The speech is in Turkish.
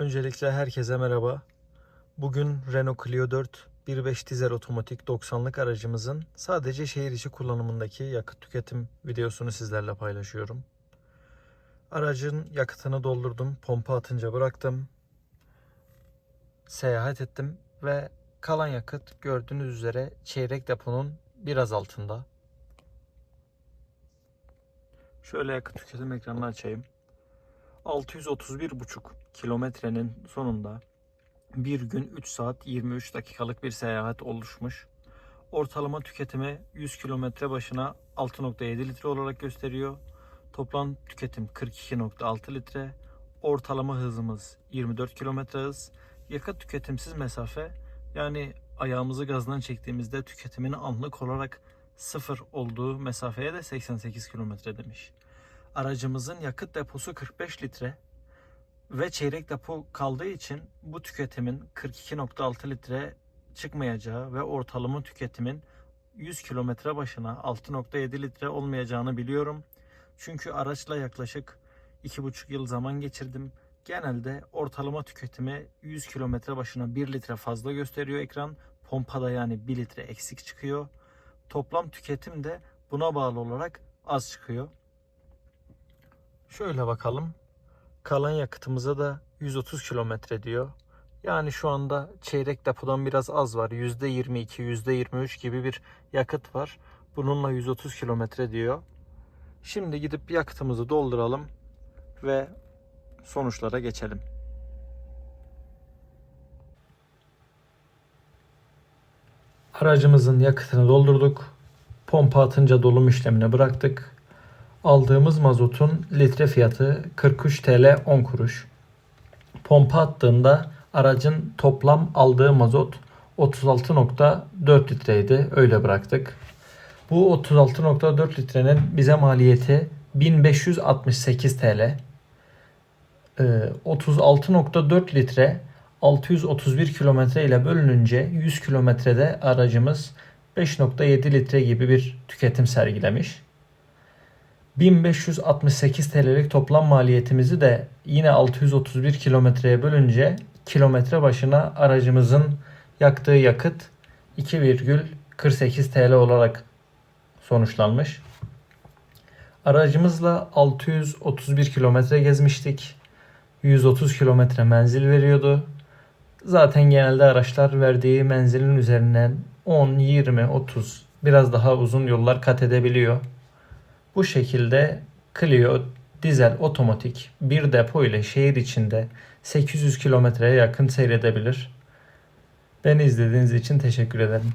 Öncelikle herkese merhaba. Bugün Renault Clio 4 1.5 dizel otomatik 90'lık aracımızın sadece şehir içi kullanımındaki yakıt tüketim videosunu sizlerle paylaşıyorum. Aracın yakıtını doldurdum, pompa atınca bıraktım. Seyahat ettim ve kalan yakıt gördüğünüz üzere çeyrek deponun biraz altında. Şöyle yakıt tüketim ekranını açayım. 631,5 kilometrenin sonunda bir gün 3 saat 23 dakikalık bir seyahat oluşmuş. Ortalama tüketimi 100 kilometre başına 6.7 litre olarak gösteriyor. Toplam tüketim 42.6 litre. Ortalama hızımız 24 kilometre hız. Yakıt tüketimsiz mesafe yani ayağımızı gazdan çektiğimizde tüketimin anlık olarak sıfır olduğu mesafeye de 88 kilometre demiş. Aracımızın yakıt deposu 45 litre ve çeyrek depo kaldığı için bu tüketimin 42.6 litre çıkmayacağı ve ortalama tüketimin 100 kilometre başına 6.7 litre olmayacağını biliyorum. Çünkü araçla yaklaşık 2,5 yıl zaman geçirdim. Genelde ortalama tüketimi 100 kilometre başına 1 litre fazla gösteriyor ekran. Pompada yani 1 litre eksik çıkıyor. Toplam tüketim de buna bağlı olarak az çıkıyor. Şöyle bakalım. Kalan yakıtımıza da 130 kilometre diyor. Yani şu anda çeyrek depodan biraz az var. %22, %23 gibi bir yakıt var. Bununla 130 kilometre diyor. Şimdi gidip yakıtımızı dolduralım ve sonuçlara geçelim. Aracımızın yakıtını doldurduk. Pompa atınca dolum işlemini bıraktık. Aldığımız mazotun litre fiyatı 43 TL 10 kuruş. Pompa attığında aracın toplam aldığı mazot 36.4 litreydi. Öyle bıraktık. Bu 36.4 litrenin bize maliyeti 1568 TL. Ee, 36.4 litre 631 kilometre ile bölününce 100 kilometrede aracımız 5.7 litre gibi bir tüketim sergilemiş. 1568 TL'lik toplam maliyetimizi de yine 631 kilometreye bölünce kilometre başına aracımızın yaktığı yakıt 2,48 TL olarak sonuçlanmış. Aracımızla 631 kilometre gezmiştik. 130 kilometre menzil veriyordu. Zaten genelde araçlar verdiği menzilin üzerinden 10, 20, 30 biraz daha uzun yollar kat edebiliyor. Bu şekilde Clio dizel otomatik bir depo ile şehir içinde 800 kilometreye yakın seyredebilir. Beni izlediğiniz için teşekkür ederim.